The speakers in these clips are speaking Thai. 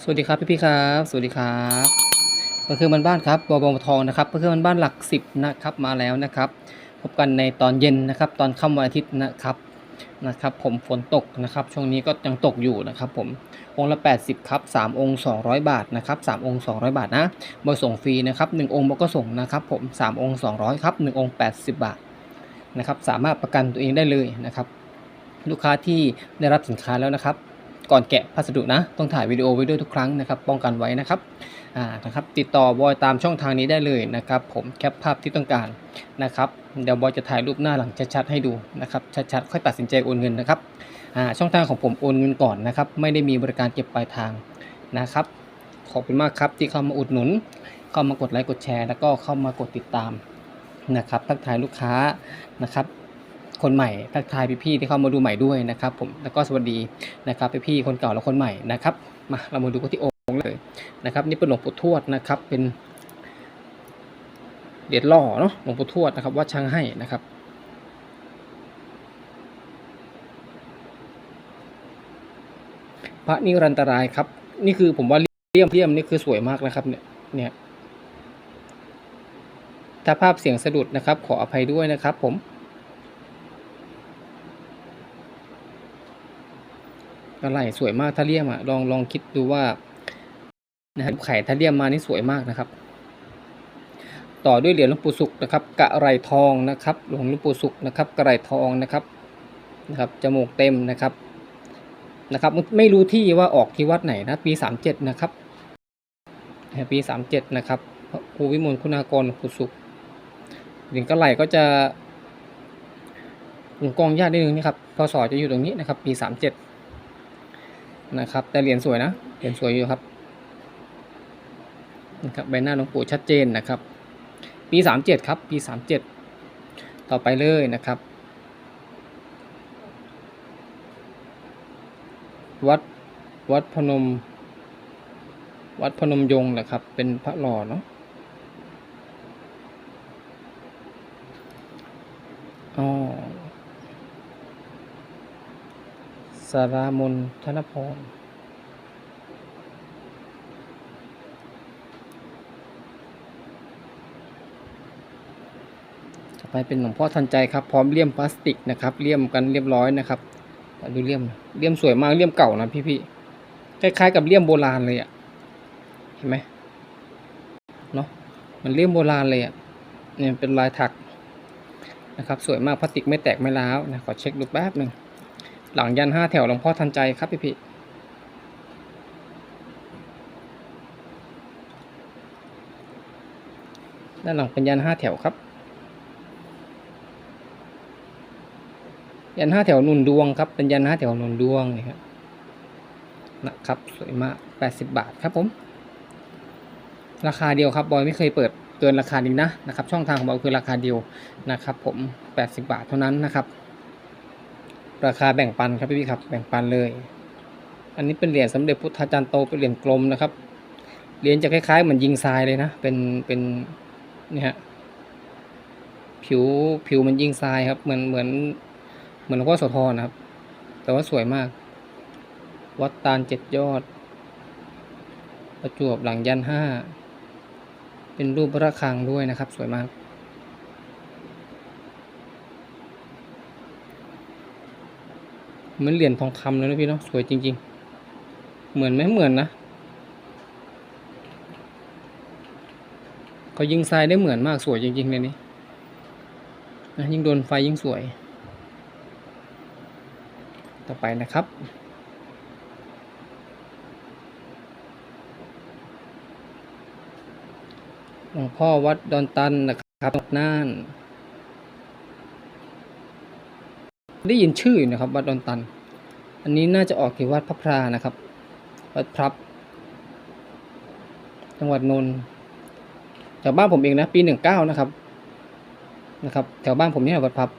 สวัสดีครับพี่พี่ครับ สวัสดีครับก็คือมันบ้านครับบอบทองนะครับก็คือมันบ้านหลักสิบนะครับมาแล้วนะครับ พบกันในตอนเย็นนะครับ ตอนค่ำวันอาทิตย์นะครับนะครับ ผมฝนตกนะครับ ช่วงนี้ก็ยังตกอยู่นะครับ ผมองค์ละ 80 ครับ 3 องค์ 200 บาทนะครับ3องค์ 200 บาทนะบริส่งฟรีนะครับ 1 องค์บก็ส่งนะครับ ผม 3 องค์ 200 ครับ 1 องค์ 80 บาทนะครับ สามารถประกันตัวเองได้เลยนะครับ ลูกค้าที่ได้รับสินค้าแล้วนะครับ ก่อนแกะพัสดุนะ ต้องถ่ายวิดีโอไว้ด้วยทุกครั้งนะครับ ป้องกันไว้นะครับอ่านะครับ ติดต่อบอยตามช่องทางนี้ได้เลยนะครับ ผมแคปภาพที่ต้องการนะครับ เดี๋ยวบอยจะถ่ายรูปหน้าหลังชัดๆให้ดูนะครับ ชัดๆ ค่อยตัดสินใจโอนเงินนะครับอ่าช่องทางของผมโอนเงินก่อนนะครับ ไม่ได้มีบริการเก็บปลายทางนะครับ ขอบคุณมากครับที่เข้ามาอุดหนุน เข้ามากดไลค์กดแชร์ แล้วก็เข้ามากดติดตามนะครับ ทักทายลูกค้านะครับ คนใหม่ทักทายพี่ๆที่เข้ามาดูใหม่ด้วยนะครับผมแล้วก็สวัสดีนะครับพี่ๆคนเก่าและคนใหม่นะครับมาเรามาดูกันที่องค์เลยนะครับ นี่เป็นหลวงปู่ทวดนะครับเป็นเหรียญหล่อเนาะหลวงปู่ทวดนะครับวัดช้างให้นะครับพระนิรันตรายครับ นี่คือผมว่าเลี่ยมเลี่ยมนี่คือสวยมากนะครับ เนี่ยเนี่ยถ้าภาพเสียงสะดุดนะครับ ขออภัยด้วยนะครับผม อะไรสวยมากถ้าเลียมอะลองลองคิดดูว่านะครับไข่ถ้าเลียมมานี่สวยมากนะครับ ต่อด้วยเหรียญหลวงปู่สุขนะครับ กระไรทองนะครับหลวงหลวงปู่สุขนะครับกระไรทองนะครับนะครับจมูกเต็มนะครับนะครับไม่รู้ที่ว่าออกที่วัดไหนนะปีสามเจ็ดนะครับปีสามเจ็ดนะครับพระครูวิมลคุณากรหลวงปู่สุขเหรียญกระไรก็จะหลวงกองญาตินิดนึงนะครับพศจะอยู่ตรงนี้นะครับ ปีสามเจ็ด นะครับ แต่เหรียญสวยนะเหรียญสวยอยู่ครับนะครับใบหน้าหลวงปู่ชัดเจนนะครับ ปีสามเจ็ดครับ ปีสามเจ็ดต่อไปเลยนะครับ วัดวัดพนม วัดพนมยงค์นะครับ เป็นพระหล่อเนาะอ๋อ สารามนธนพรต่อไปเป็นหลวงพ่อทันใจครับ พร้อมเลี่ยมพลาสติกนะครับ เลี่ยมกันเรียบร้อยนะครับ ดูเลี่ยม เลี่ยมสวยมาก เลี่ยมเก่านะพี่ๆ คล้ายๆกับเลี่ยมโบราณเลยอะ่ะ เห็นไหมเนาะ มันเลี่ยมโบราณเลยอะ่ะ เนี่ยเป็นลายถักนะครับ สวยมาก พลาสติกไม่แตกไม่ร้าวนะ ขอเช็คดูแป๊บหนึ่ง หลังยันห้าแถวหลวงพ่อทันใจครับพี่พี่ด้านหลังเป็นยันห้าแถวครับ ยันห้าแถวหนุนดวงครับ เป็นยันห้าแถวหนุนดวงนี่ครับนะครับ สวยมากแปดสิบบาทครับผม ราคาเดียวครับบอยไม่เคยเปิดเกินราคานี้นะนะครับ ช่องทางของเราคือราคาเดียวนะครับ ผมแปดสิบาทเท่านั้นนะครับ ราคาแบ่งปันครับพี่ๆครับแบ่งปันเลย อันนี้เป็นเหรียญสมเด็จพุทธาจารย์โตเป็นเหรียญกลมนะครับเหรียญจะคล้ายๆเหมือนยิงทรายเลยนะเป็นเป็นนี่ฮะผิวผิวมันยิงทรายครับ เหมือนเหมือนเหมือนหลวงพ่อโสธรนะครับ แต่ว่าสวยมาก วัดตาลเจ็ดยอด ประจวบหลังยันห้าเป็นรูปพระฆังด้วยนะครับ สวยมาก เหมือนเหรียญทองคำเลยนะพี่เนาะสวยจริง ๆ เหมือนไหมเหมือนนะเขายิงทรายได้เหมือนมากสวยจริงๆเลยนี่นะยิ่งโดนไฟยิ่งสวย ต่อไปนะครับหลวงพ่อวัดดอนตันนะครับน่าน ได้ยินชื่ออยู่นะครับ วัดดอนตัน อันนี้น่าจะออกที่วัดพระพรานะครับ วัดพรับ จังหวัดนนท์แถวบ้านผมเองนะปีหนึ่งเก้านะครับ นะครับ แถวบ้านผมเนี่ยวัดพรับ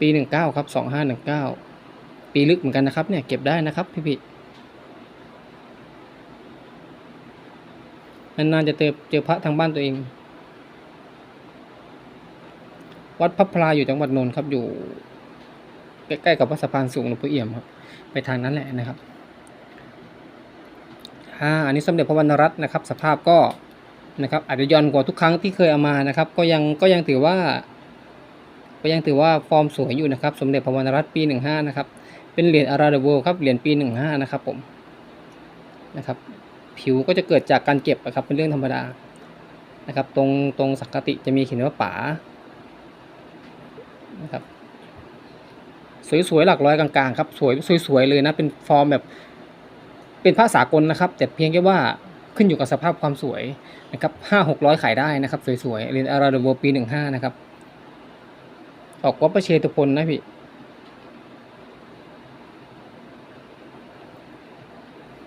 ปีหนึ่งเก้าครับสองห้าหนึ่งเก้าปีลึกเหมือนกันนะครับเนี่ยเก็บได้นะครับพี่พี่นานๆจะเจอเจอพระทางบ้านตัวเอง วัดพระพลาอยู่จังหวัดนนท์ครับ อยู่ใกล้ๆกับวัดสะพานสูงหลวงพ่อเอี่ยมครับ ไปทางนั้นแหละนะครับอ่าอันนี้สมเด็จพระวรรณรัตน์นะครับ สภาพก็นะครับอาจจะย่อนกว่าทุกครั้งที่เคยเอามานะครับ ก็ยังก็ยังถือว่าก็ยังถือว่าฟอร์มสวยอยู่นะครับ สมเด็จพระวรรณรัตน์ปี 15 นะครับ เป็นเหรียญอาราเดโวครับเหรียญปี 15 นะครับผมนะครับ ผิวก็จะเกิดจากการเก็บนะครับเป็นเรื่องธรรมดานะครับ ตรงตรงสังกติจะมีเขียนว่าป๋า นะครับ สวยๆหลักร้อยกลางๆครับสวยสวยๆเลยนะเป็นฟอร์มแบบ เป็นผ้าสากลนะครับ แต่เพียงแค่ว่าขึ้นอยู่กับสภาพความสวยนะครับห้าหกร้อยขายได้นะครับ สวยๆเรียนอาราเดโวปีหนึ่งห้านะครับ ออกวัปเชตุพลนะพี่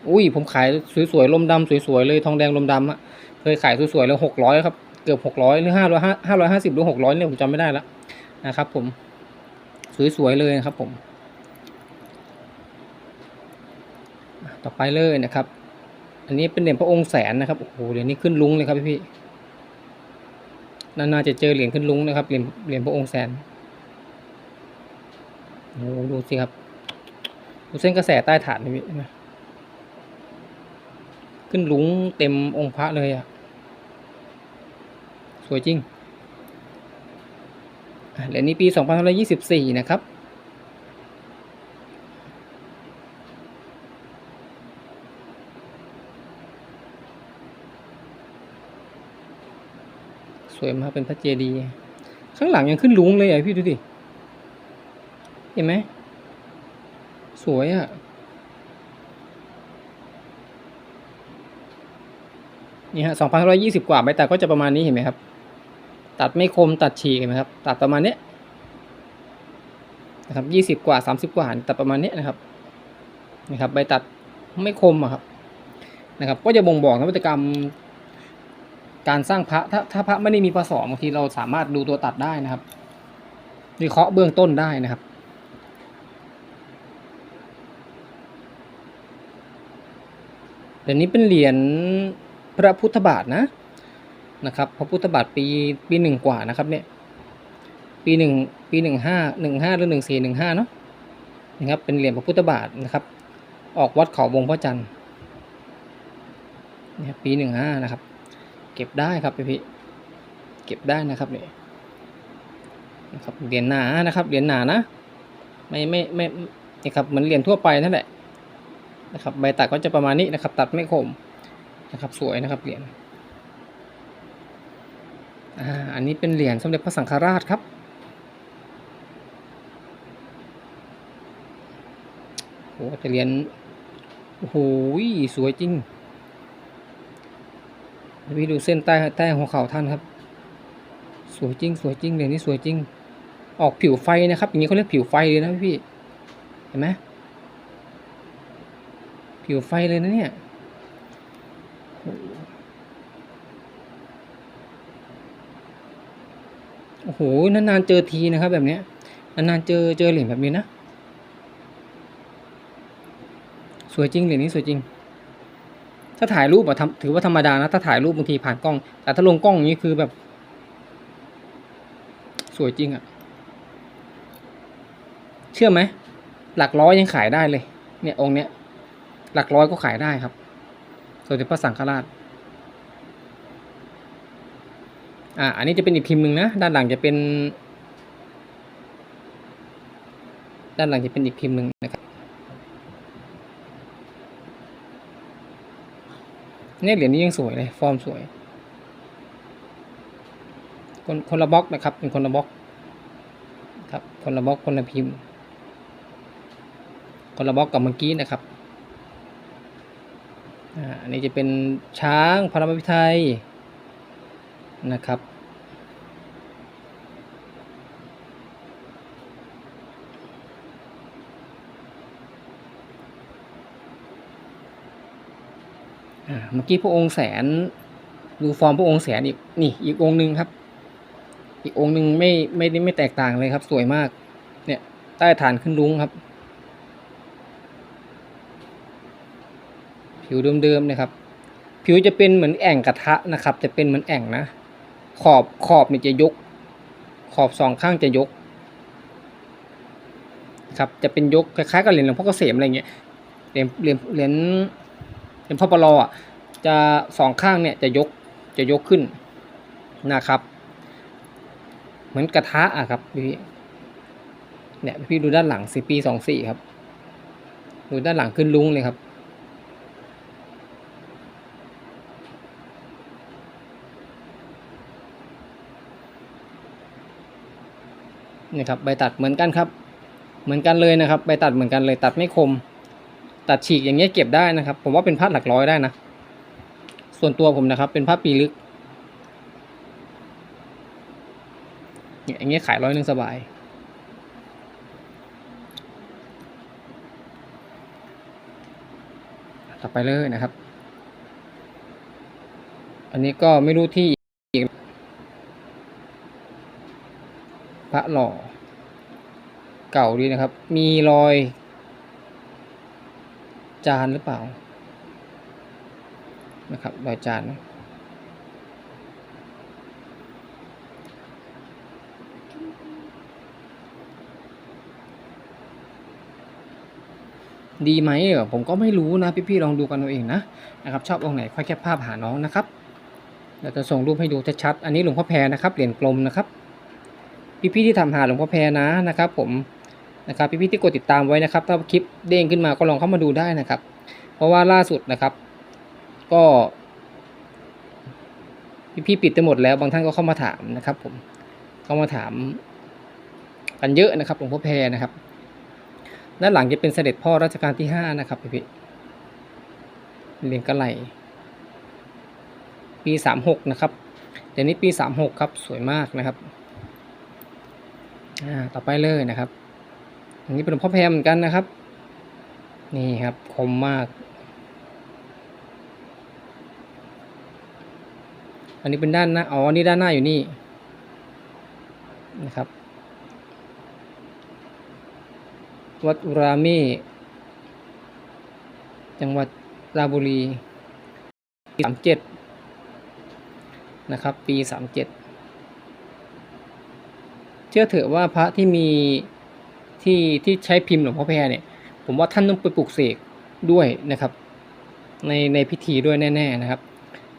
อุ้ยผมขายสวยๆลมดำสวยๆเลยทองแดงลมดำอะเคยขายสวยๆเลยหกร้อยครับ เกือบหกร้อยหรือห้าร้อยห้าร้อยห้าสิบหรือหกร้อยเนี่ยผมจำไม่ได้แล้ว นะครับผม สวยๆเลยนะครับผม ต่อไปเลยนะครับ อันนี้เป็นเหรียญพระองค์แสนนะครับโอ้โหเหรียญนี้ขึ้นลุงเลยครับพี่ๆนานๆจะเจอเหรียญขึ้นลุงนะครับเหรียญเหรียญพระองค์แสนโอ้โหดูสิครับดูเส้นกระแสใต้ฐานนี่พี่นไหมขึ้นลุงเต็มองค์พระเลยอะ สวยจริง เหรียญนี้ปี2524 นะครับ สวยมากเป็นพระเจดีย์ข้างหลังยังขึ้นลุงเลยอะพี่ดูดิ เห็นไหม สวยอะ่ะ นี่ฮะสองพันร้อยยี่สิบกว่าใบตัดก็จะประมาณนี้เห็นไหมครับ ตัดไม่คมตัดฉีกเห็นไหมครับ ตัดประมาณนี้นะครับยี่สิบกว่าสามสิบกว่าตัดประมาณนี้นะครับนะครับใบตัดไม่คมอะครับนะครับ ก็จะบ่งบอกนวัตกรรม การสร้างพระถ้าถ้าพระไม่ได้มีประสอบบางทีเราสามารถดูตัวตัดได้นะครับวิเคราะห์เบื้องต้นได้นะครับเหรียญนี้เป็นเหรียญพระพุทธบาทนะ นะครับพระพุทธบาทปีปีหนึ่งกว่านะครับเนี่ยปีหนึ่งปีหนึ่งห้าหนึ่งห้าหรือหนึ่งสี่หนึ่งห้าเนาะนะครับเป็นเหรียญพระพุทธบาทนะครับ ออกวัดเขาวงพระจันทร์เนี่ยปีหนึ่งห้านะครับ เก็บได้ครับพี่พี่เก็บได้นะครับเนี่ยนะครับเหรียญหนานะครับเหรียญหนานะ ไม่ไม่ไม่นี่ครับเหมือนเหรียญทั่วไปนั่นแหละนะครับใบตัดก็จะประมาณนี้นะครับ ตัดไม่คมนะครับ สวยนะครับเหรียญ อ่าอันนี้เป็นเหรียญสมเด็จพระสังฆราชครับ โอ้แต่เหรียญ โอ้โหสวยจริงพี่ดูเส้นใต้ใต้หัวเข่าท่านครับ สวยจริง สวยจริงเหรียญนี้สวยจริง ออกผิวไฟนะครับ อย่างนี้เขาเรียกผิวไฟเลยนะพี่ เห็นไหมผิวไฟเลยนะเนี่ย โอ้โหนานๆเจอทีนะครับ แบบเนี้ยนานๆเจอเจอเหรียญแบบนี้นะ สวยจริงเหรียญนี้สวยจริง ถ้าถ่ายรูปอะถือว่าธรรมดานะ ถ้าถ่ายรูปบางทีผ่านกล้อง แต่ถ้าลงกล้องอย่างนี้คือแบบ สวยจริงอะเชื่อไหมหลักร้อยยังขายได้เลย เนี่ยองค์เนี้ย หลักร้อยก็ขายได้ครับสมเด็จพระสังฆราช อ่าอันนี้จะเป็นอีกพิมพ์หนึ่งนะด้านหลังจะเป็น ด้านหลังจะเป็นอีกพิมพ์หนึ่งนะครับเนี่ยเหรียญนี้ยังสวยเลยฟอร์มสวย คนคนละบล็อกนะครับ เป็นคนละบล็อกครับคนละบล็อกคนละพิมพ์ คนละบล็อกกับเมื่อกี้นะครับอ่าอันนี้จะเป็นช้างพระรามพิไทย นะครับ เมื่อกี้พระองค์แสนดูฟอร์มพระองค์แสนอีกนี่อีกองค์หนึ่งครับ อีกองค์หนึ่งไม่ไม่ได้ไม่แตกต่างเลยครับ สวยมาก เนี่ยใต้ฐานขึ้นลุงครับ ผิวเดิมๆนะครับ ผิวจะเป็นเหมือนแอ่งกระทะนะครับ จะเป็นเหมือนแอ่งนะ ขอบขอบเนี่ยจะยก ขอบสองข้างจะยกครับจะเป็นยกคล้ายๆกับเหรียญหลวงพ่อเกษมอะไรเงี้ยเหรียญเหรียญเหรียญเป็นพ่อปลออะจะสองข้างเนี่ยจะยกจะยกขึ้นนะครับ เหมือนกระทะอะครับพี่เนี่ยพี่ดูด้านหลังสิปีสองสี่ครับ ดูด้านหลังขึ้นลุงเลยครับ นี่ครับใบตัดเหมือนกันครับ เหมือนกันเลยนะครับ ใบตัดเหมือนกันเลยตัดไม่คม ตัดฉีกอย่างเงี้ยเก็บได้นะครับ ผมว่าเป็นผ้าหลักร้อยได้นะ ส่วนตัวผมนะครับ เป็นผ้าปีลึกเนี่ยอย่างเงี้ยขายร้อยหนึ่งสบายต่อไปเลยนะครับ อันนี้ก็ไม่รู้ที่พระหล่อ เก่าดีนะครับ มีรอย จานหรือเปล่า นะครับ รอยจานนะดีไหมเออผมก็ไม่รู้นะพี่ๆลองดูกันเอาเองนะนะครับชอบตรงไหนค่อยแคปภาพหาน้องนะครับเดี๋ยวจะส่งรูปให้ดูชัดๆอันนี้หลวงพ่อแพรนะครับเหรียญกลมนะครับ พี่ๆที่ทำหาหลวงพ่อแพรนะนะครับ ผม นะครับพี่ๆที่กดติดตามไว้นะครับ ถ้าคลิปเด้งขึ้นมาก็ลองเข้ามาดูได้นะครับ เพราะว่าล่าสุดนะครับ ก็พี่ๆปิดไปหมดแล้วบางท่านก็เข้ามาถามนะครับ ผมเข้ามาถาม กันเยอะนะครับหลวงพ่อแพรนะครับด้านหลังจะเป็นเสด็จพ่อรัชกาลที่ห้านะครับพี่ๆเรียงกระไหลปีสามหกนะครับเดี๋ยวนี้ปีสามหกครับสวยมากนะครับ อ่า ต่อไปเลยนะครับ อันนี้เป็นหลวงพ่อแพรเหมือนกันนะครับ นี่ครับคมมาก อันนี้เป็นด้านหน้าอ๋อนี่ด้านหน้าอยู่นี่นะครับ วัดอุรามีจังหวัดราชบุรีปีสามเจ็ดนะครับ ปีสามเจ็ดเชื่อเถอะว่าพระที่มี ที่ที่ใช้พิมพ์หลวงพ่อแพรเนี่ย ผมว่าท่านต้องไปปลุกเสกด้วยนะครับ ในในพิธีด้วยแน่ๆนะครับ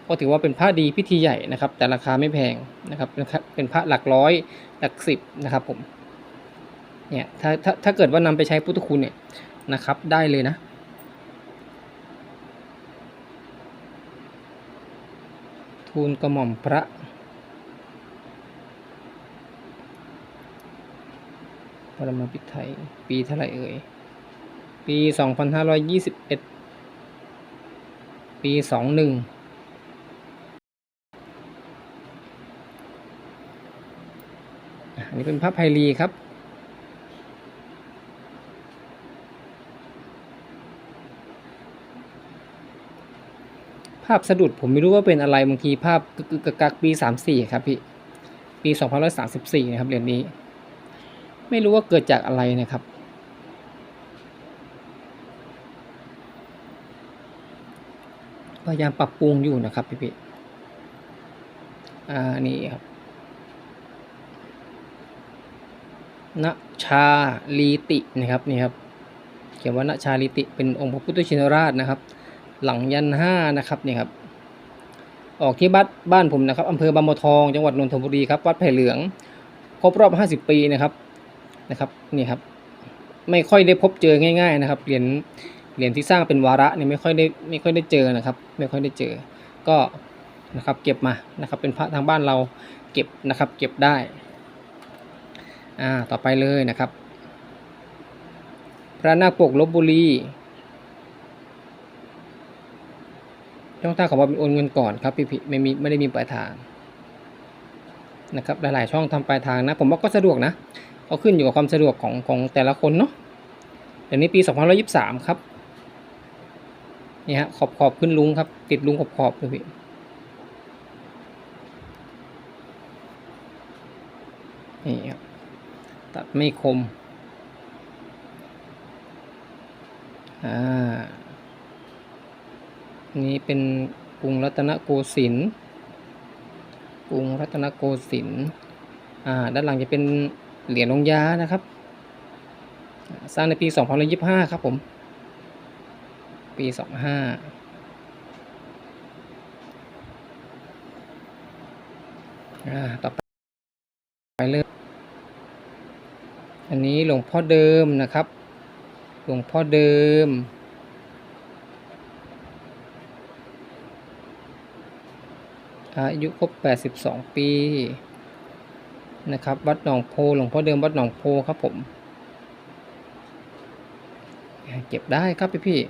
ก็ถือว่าเป็นพระดีพิธีใหญ่นะครับ แต่ราคาไม่แพงนะครับนะครับเป็นพระหลักร้อยหลักสิบนะครับผมเนี่ยถ้าถ้าถ้าเกิดว่านำไปใช้พุทธคุณเนี่ยนะครับ ได้เลยนะทูลกระหม่อมพระ ปรมาภิไธยปีเท่าไหร่เอ่ย ปีสองพันห้าร้อยยี่สิบเอ็ดปีสองหนึ่งอันนี้เป็นพระไพลีครับภาพสะดุดผมไม่รู้ว่าเป็นอะไรบางทีภาพกึกกึกกักปีสามสี่ครับพี่ ปีสองพันร้อยสามสิบสี่นะครับเหรียญนี้ ไม่รู้ว่าเกิดจากอะไรนะครับ พยายามปรับปรุงอยู่นะครับพี่พี่อ่านี่ครับณชาลีตินะครับนี่ครับ เขียนว่าณชาลีติเป็นองค์พระพุทธชินราชนะครับ หลังยันห้านะครับนี่ครับออกที่บ้านบ้านผมนะครับอำเภอบางบัวทองจังหวัดนนทบุรีครับวัดไผ่เหลือง ครบรอบ 50 ปีนะครับ นะครับนี่ครับไม่ค่อยได้พบเจอง่าย ๆนะครับเหรียญเหรียญที่สร้างเป็นวาระเนี่ยไม่ค่อยได้ไม่ค่อยได้เจอนะครับ ไม่ค่อยได้เจอก็นะครับเก็บมานะครับเป็นพระทางบ้านเราเก็บนะครับเก็บได้อ่าต่อไปเลยนะครับ พระนาคปกลบบุรีช่องทางของเราเป็นโอนเงินก่อนครับพี่พี่ไม่มีไม่ได้มีปลายทางนะครับหลายๆช่องทำปลายทางนะ ผมว่าก็สะดวกนะ ก็ขึ้นอยู่กับความสะดวกของของแต่ละคนเนาะเดี๋ยวนี้ปี2523 ครับนี่ฮะขอบขอบขึ้นลุงครับ ติดลุงขอบขอบเลยพี่นี่ครับตัดไม่คมอ่านี่เป็นกรุงรัตนโกสินทร์กรุงรัตนโกสินทร์อ่าด้านหลังจะเป็น เหรียญลงยานะครับ สร้างในปี2025 ครับผม ปี 25ต่อไปเรื่องอันนี้หลวงพ่อเดิมนะครับ หลวงพ่อเดิม อายุครบ82 ปี นะครับ วัดหนองโพหลวงพ่อเดิมวัดหนองโพครับผม เก็บได้ครับพี่พี่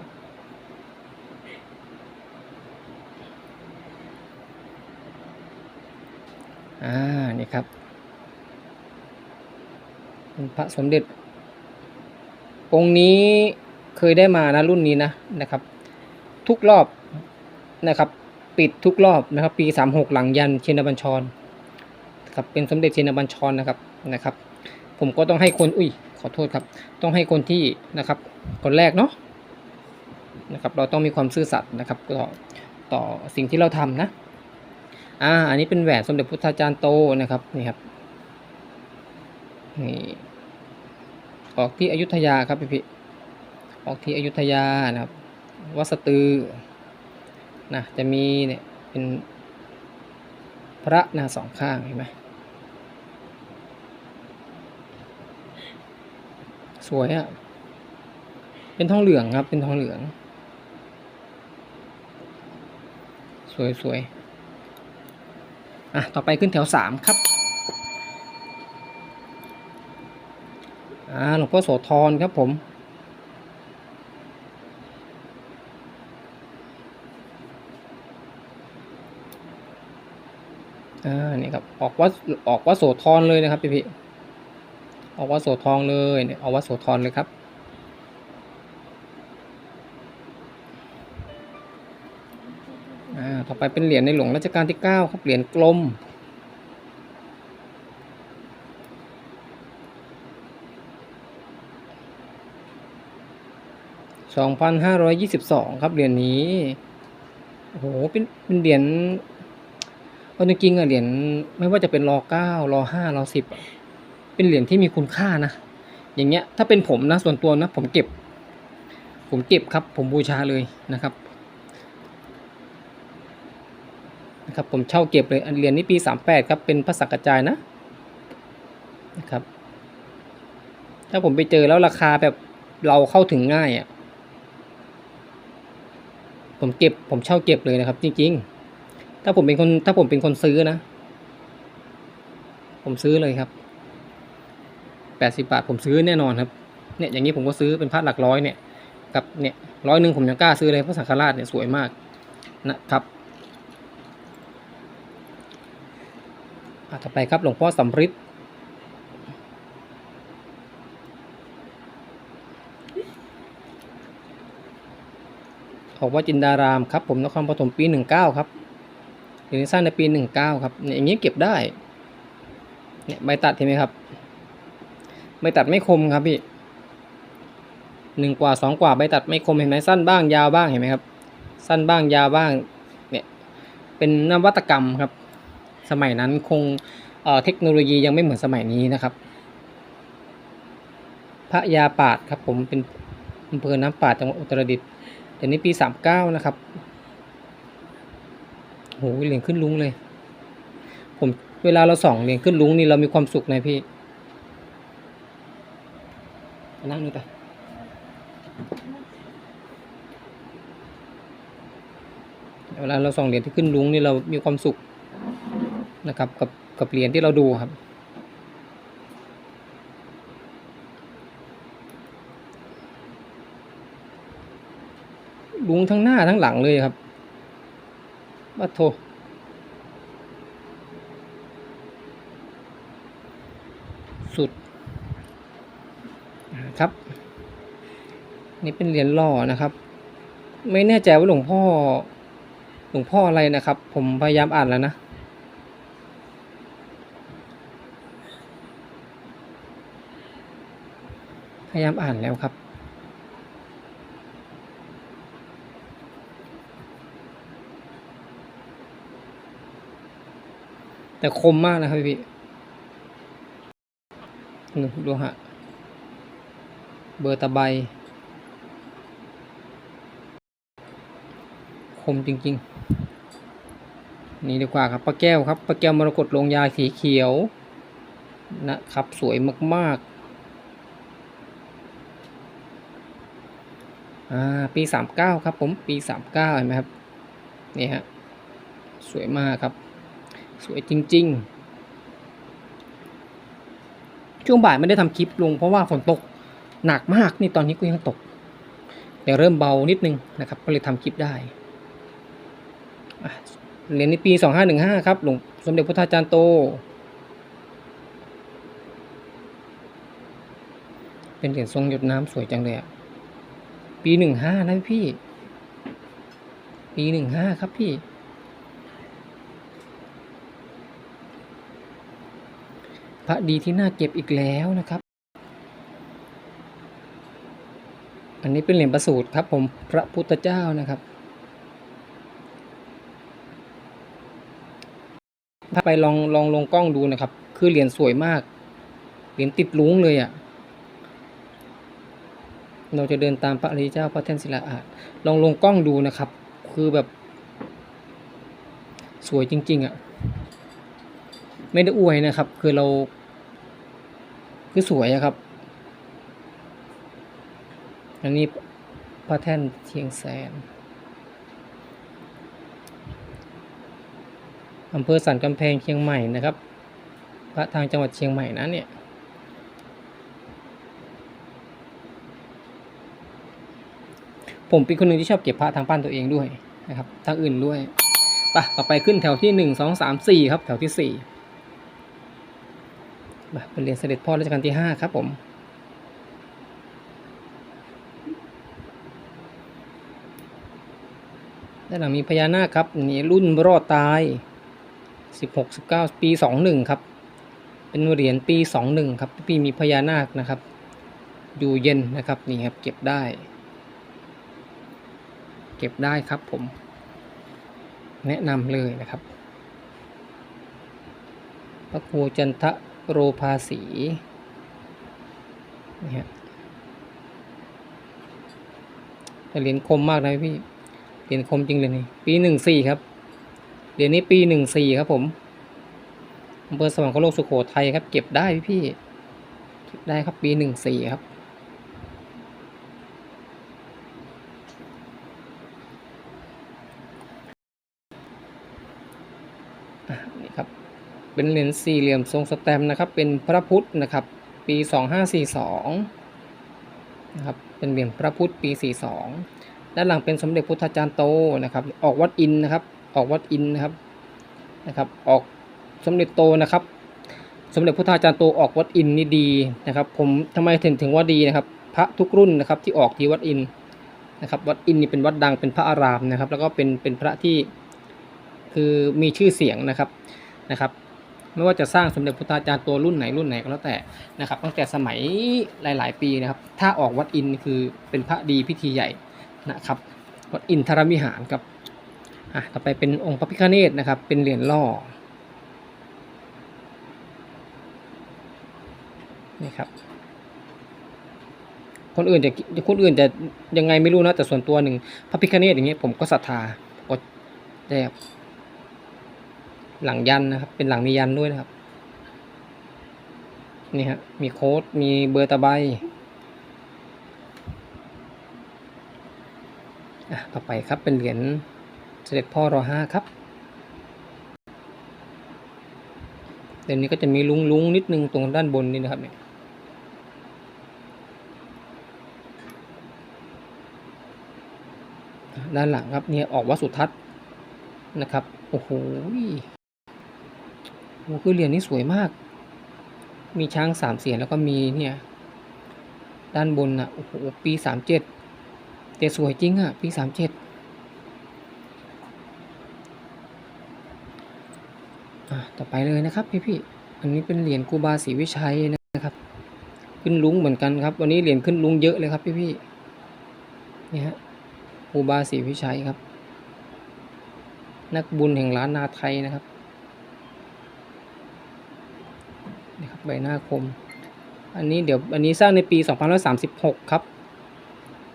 อ่า นี่ครับเป็นพระสมเด็จ องค์นี้เคยได้มานะรุ่นนี้นะนะครับ ทุกรอบนะครับ ปิดทุกรอบนะครับ ปี 36 หลังยันเชนบัญชร ครับเป็นสมเด็จเชนบัญชรนะครับนะครับ ผมก็ต้องให้คนอุ้ยขอโทษครับ ต้องให้คนที่นะครับคนแรกเนาะนะครับเราต้องมีความซื่อสัตย์นะครับต่อต่อสิ่งที่เราทำนะอ่าอันนี้เป็นแหวนสมเด็จพุทธาจารย์โตนะครับนี่ครับนี่ออกที่อยุธยาครับพี่พี่ออกที่อยุธยานะครับวัสตือนะจะมีเนี่ยเป็นพระนะสองข้างเห็นไหม สวยอะ่ะ เป็นทองเหลืองครับ เป็นทองเหลือง สวยสวยอะ ต่อไปขึ้นแถวสามครับ อ่า หลวงพ่อโสธรครับผม อ่า นี่ครับ ออกวัดออกวัดโสธรเลยนะครับพี่พี่ ออกวัดโสธรเลยเนี่ยออกวัดโสธรเลยครับ อ่า ต่อไปเป็นเหรียญในหลวงรัชกาลที่ 9 ครับ เหรียญกลม 2,522 ครับ เหรียญนี้ โอ้โห เป็น เป็นเหรียญเอาจริงๆอะเหรียญไม่ว่าจะเป็นรอเก้ารอห้ารอสิบอะ เป็นเหรียญที่มีคุณค่านะอย่างเงี้ยถ้าเป็นผมนะส่วนตัวนะผมเก็บ ผมเก็บครับ ผมบูชาเลยนะครับนะครับผมเช่าเก็บเลยอันเหรียญนี้ปีสามแปดครับเป็นพระสักกระจายนะนะครับ ถ้าผมไปเจอแล้วราคาแบบเราเข้าถึงง่ายอะ่ะผมเก็บผมเช่าเก็บเลยนะครับ จริงๆ ถ้าผมเป็นคนถ้าผมเป็นคนซื้อนะ ผมซื้อเลยครับ แปดสิบาทผมซื้อแน่นอนครับเนี่ยอย่างนี้ผมก็ซื้อเป็นพัดหลักร้อยเนี่ยกับเนี่ยร้อยหนึ่งผมยังกล้าซื้อเลยเพราะสังฆราชเนี่ยสวยมากนะครับต่อไปครับหลวงพ่อสำริดออกว่าจินดารามครับผมนครปฐมปีหนึ่งเก้าครับเหรียญสร้างในปีหนึ่งเก้าครับเนี่ยอย่างนี้เก็บได้เนี่ยใบตัดเห็นไหมครับ ใบตัดไม่คมครับพี่หนึ่งกว่าสองกว่าใบตัดไม่คมเห็นไหมสั้นบ้างยาวบ้างเห็นไหมครับ สั้นบ้างยาวบ้างเนี่ยเป็นนวัตกรรมครับ สมัยนั้นคงเอ่อเทคโนโลยียังไม่เหมือนสมัยนี้นะครับ พระยาปาดครับผมเป็นอำเภอน้ำปาดจังหวัดอุตรดิตถ์เดี๋ยวนี้ปีสามเก้านะครับโหเหรียญขึ้นลุงเลย ผมเวลาเราส่องเหรียญขึ้นลุงนี่เรามีความสุขนะพี่ นั่งนี่ไปเวลาเราส่องเหรียญที่ขึ้นลุงนี่เรามีความสุขนะครับกับกับเหรียญที่เราดูครับ ลุงทั้งหน้าทั้งหลังเลยครับบัดโทสุด ครับ นี่เป็นเหรียญหล่อนะครับ ไม่แน่ใจว่าหลวงพ่อ หลวงพ่ออะไรนะครับ ผมพยายามอ่านแล้วนะพยายามอ่านแล้วครับ แต่คมมากนะครับพี่หนึ่งดูฮะ เบอร์ตะไบคมจริงๆ นี่ดีกว่าครับปลาแก้วครับปลาแก้วมรกตลงยาสีเขียวนะครับสวยมากๆอ่าปีสามเก้าครับผมปีสามเก้าเห็นไหมครับนี่ฮะสวยมากครับ สวยจริง ๆ ช่วงบ่ายไม่ได้ทำคลิปลงเพราะว่าฝนตก หนักมากนี่ตอนนี้ก็ยังตก แต่เริ่มเบานิดนึงนะครับ ก็เลยทำคลิปได้เหรียญในปีสองห้าหนึ่งห้าครับหลวงสมเด็จพุทธาจารย์โต เป็นเหรียญทรงหยดน้ำสวยจังเลยอะปีหนึ่งห้านะพี่ ปีหนึ่งห้าครับพี่ พระดีที่น่าเก็บอีกแล้วนะครับ อันนี้เป็นเหรียญประสูตรครับผมพระพุทธเจ้านะครับถ้าไปลองลองลงกล้องดูนะครับ คือเหรียญสวยมาก เหรียญติดลุ้งเลยอะ่ะ เราจะเดินตามพระอริยเจ้าพระแท่นศิลาอาจลองลงกล้องดูนะครับ คือแบบ สวยจริง ๆอะ่ะ ไม่ได้อวยนะครับ คือเรา คือสวยอะครับ อันนี้พระแท่นเชียงแสนอำเภอสันกำแพงเชียงใหม่นะครับ พระทางจังหวัดเชียงใหม่นะเนี่ยผมเป็นคนหนึ่งที่ชอบเก็บพระทางบ้านตัวเองด้วยนะครับทางอื่นด้วยไปะต่อไปขึ้นแถวที่หนึ่งสองสามสี่ครับ แถวที่สี่มาเป็นเรียญเสด็จพ่อรัชกาลที่ห้าครับผม ด้านหลังมีพญานาคครับนี่รุ่นรอดตายสิบหกสิบเก้าปีสองหนึ่งครับ เป็นเหรียญปีสองหนึ่งครับปีมีพญานาคนะครับ อยู่เย็นนะครับนี่ครับเก็บได้ เก็บได้ครับผม แนะนำเลยนะครับ พระครูจันทะโรภาสีนี่ฮะเหรียญคมมากนะพี่ เหรียญคมจริงเลยนี่ปีหนึ่งสี่ครับเหรียญนี้ปีหนึ่งสี่ครับผมอำเภอสวรรคโลกสุโขทัยครับ เก็บได้พี่พี่เก็บได้ครับปีหนึ่งสี่ครับ นี่ครับ เป็นเหรียญสี่เหลี่ยมทรงสแตมนะครับ เป็นพระพุทธนะครับ ปีสองห้าสี่สองนะครับ เป็นเหรียญพระพุทธปีสี่สอง ด้านหลังเป็นสมเด็จพุทธาจารย์โตนะครับ ออกวัดอินนะครับ ออกวัดอินนะครับนะครับ ออกสมเด็จโตนะครับ สมเด็จพุทธาจารย์โตออกวัดอินนี่ดีนะครับ ผมทำไมถึงถึงว่าดีนะครับ พระทุกรุ่นนะครับที่ออกที่วัดอินนะครับ วัดอินนี่เป็นวัดดังเป็นพระอารามนะครับ แล้วก็เป็นเป็นพระที่คือมีชื่อเสียงนะครับนะครับไม่ว่าจะสร้างสมเด็จพุทธาจารย์ตัวรุ่นไหนรุ่นไหนก็แล้วแต่นะครับ ตั้งแต่สมัยหลาย ๆ ปีนะครับ ถ้าออกวัดอินคือเป็นพระดีพิธีใหญ่ นะครับวัดอินทรมิหารครับอะต่อไปเป็นองค์พระพิฆเนศนะครับ เป็นเหรียญล่อนี่ครับ คนอื่นจะคนอื่นจะยังไงไม่รู้นะแต่ส่วนตัวหนึ่งพระพิฆเนศอย่างเงี้ยผมก็ศรัทธาก็ได้ครับหลังยันนะครับ เป็นหลังมียันด้วยนะครับ นี่ฮะมีโค้ดมีเบอร์ตะไบอะ ต่อไปครับเป็นเหรียญเสด็จพ่อรอห้าครับเหรียญนี้ก็จะมีลุงลุงนิดนึงตรงด้านบนนี่นะครับเนี่ยด้านหลังครับเนี่ยออกวัดสุทัศน์นะครับโอ้โหโอ้คือเหรียญนี้สวยมาก มีช้างสามเสียนแล้วก็มีเนี่ยด้านบนอะโอ้โหปีสามเจ็ด แต่สวยจริงอะ ปีสามเจ็ดอะต่อไปเลยนะครับพี่พี่อันนี้เป็นเหรียญครูบาศรีวิชัยนะครับ ขึ้นลุงเหมือนกันครับ วันนี้เหรียญขึ้นลุงเยอะเลยครับพี่พี่นี่ฮะครูบาศรีวิชัยครับ นักบุญแห่งล้านนาไทยนะครับนะครับใบหน้าคม อันนี้เดี๋ยวอันนี้สร้างในปี 2536 ครับ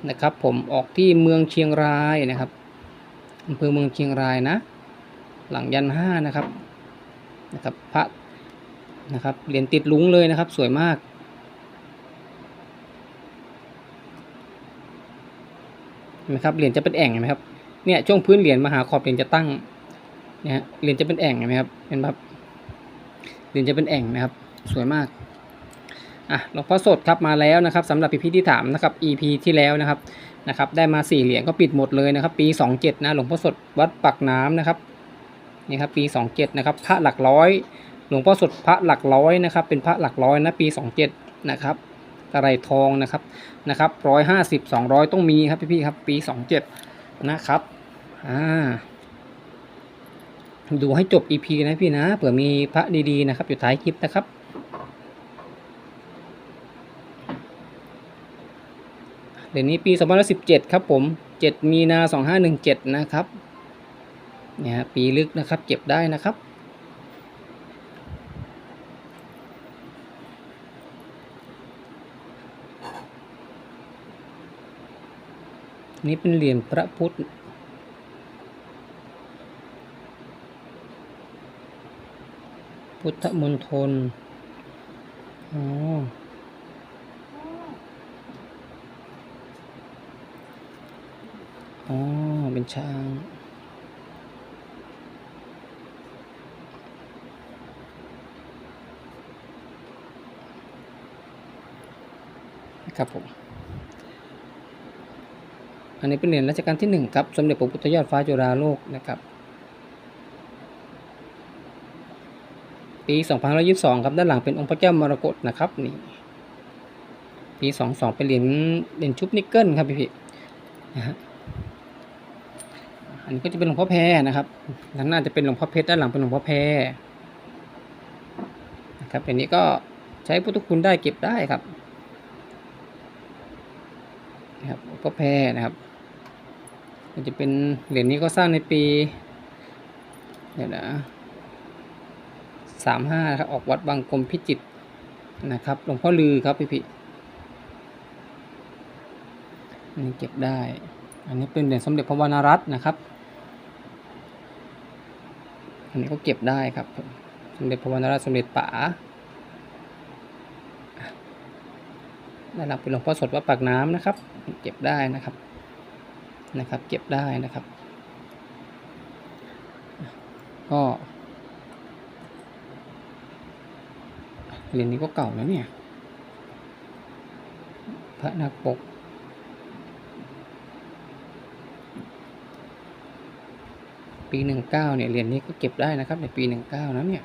นะครับ ผมออกที่เมืองเชียงรายนะครับอำเภอเมืองเชียงรายนะ หลังยันห้านะครับนะครับพระนะครับเหรียญติดลุงเลยนะครับ สวยมาก เห็นไหมครับเหรียญจะเป็นแอ่งเห็นไหมครับเนี่ยช่วงพื้นเหรียญมหาขอบเหรียญจะตั้งเนี่ยเหรียญจะเป็นแอ่งเห็นไหมครับเห็นไหมครับเหรียญจะเป็นแอ่งนะครับ สวยมาก อะหลวงพ่อสดครับมาแล้วนะครับสำหรับพี่ๆที่ถามนะครับ EP ที่แล้วนะครับนะครับ ได้มาสี่เหรียญก็ปิดหมดเลยนะครับ ปี 27 นะหลวงพ่อสดวัดปักน้ำนะครับนี่ครับปี 27 นะครับ พระหลักร้อย หลวงพ่อสดพระหลักร้อยนะครับ เป็นพระหลักร้อยนะปี 27 นะครับกระไรทองนะครับนะครับร้อยห้าสิบสองร้อยต้องมีครับพี่ๆครับ ปี27นะครับอ่าดูให้จบ EP นะพี่นะเผื่อมีพระดีๆนะครับ อยู่ท้ายคลิปนะครับ เดี๋ยวนี้ปี2017ครับผม 7 มีนา 2517 นะครับเนี่ยปีลึกนะครับเก็บได้นะครับนี่เป็นเหรียญพระพุทธ พุทธมณฑลอ๋อ อ๋อ เป็นช้างนะครับผม อันนี้เป็นเหรียญรัชกาลที่หนึ่งครับ สมเด็จพระพุทธยอดฟ้าจุฬาโลกนะครับ ปี2522 ครับ ด้านหลังเป็นองค์พระแก้วมรกตนะครับ นี่ ปี 22 เป็นเหรียญเหรียญชุบนิกเกิลครับพี่พี่นะฮะ อันนี้ก็จะเป็นหลวงพ่อแพรนะครับด้านหน้าจะเป็นหลวงพ่อเพชรด้านหลังเป็นหลวงพ่อแพรนะครับอันนี้ก็ใช้พุทธคุณได้เก็บได้ครับนะครับหลวงพ่อแพรนะครับมันจะเป็นเหรียญนี้ก็สร้างในปีเดี๋ยวนะสามห้าครับออกวัดบางกรมพิจิตรนะครับหลวงพ่อลือครับพี่พี่นนี้เก็บได้ อันนี้เป็นเหรียญสมเด็จพระวรรณรัตน์นะครับ อันนี้ก็เก็บได้ครับ สมเด็จพระวรรณรัตน์สมเด็จป๋าได้านหลังเป็นหลวงพ่อสดวัดปากน้ำนะครับ เก็บได้นะครับนะครับ เก็บได้นะครับ ก็เหรียญนี้ก็เก่าแล้วเนี่ย พระนักปก ปี 19เนี่ยเหรียญนี้ก็เก็บได้นะครับในปี 19นะเนี่ย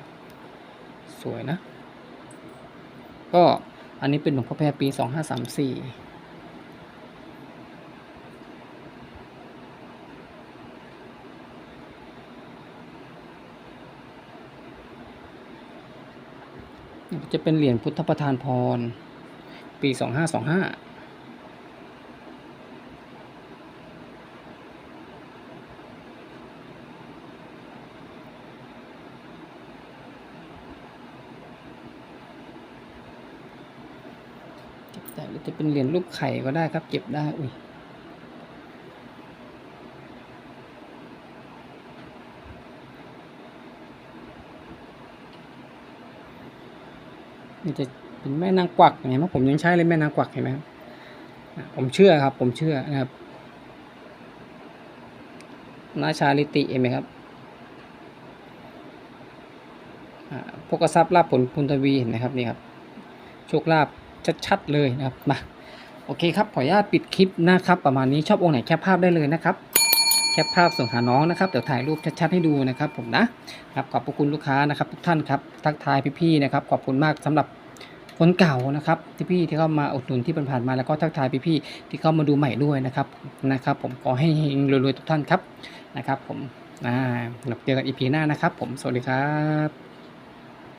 สวยนะ ก็อันนี้เป็นหลวงพ่อแพรปี 2534จะเป็นเหรียญพุทธประธานพร ปี 2525 เป็นเหรียญรูปไข่ก็ได้ครับ เก็บได้ อุ้ยนี่จะเป็นแม่นางกวักเห็นไหมผมยังใช้เลยแม่นางกวักเห็นไหมครับผมเชื่อครับ ผมเชื่อนะครับนาชาลิติเห็นไหมครับอ่าพกทรัพย์ลาภผลพุนทวีเห็นไหมครับนี่ครับโชคลาภ ชัดๆเลยนะครับมาโอเคครับขออนุญาตปิดคลิปนะครับ ประมาณนี้ชอบองค์ไหนแคปภาพได้เลยนะครับแคปภาพส่งหาน้องนะครับเดี๋ยวถ่ายรูปชัดๆให้ดูนะครับผมนะครับขอบพระคุณลูกค้านะครับ ทุกท่านครับทักทายพี่ๆนะครับขอบคุณมากสำหรับคนเก่านะครับที่พี่ที่เข้ามาอุดหนุนที่ผ่านๆมาแล้วก็ทักทายพี่ๆที่เข้ามาดูใหม่ด้วยนะครับนะครับ ผมขอให้เฮงรวยๆทุกท่านครับนะครับ ผมอ่าเราเจอกันอีพีหน้านะครับ ผมสวัสดีครับ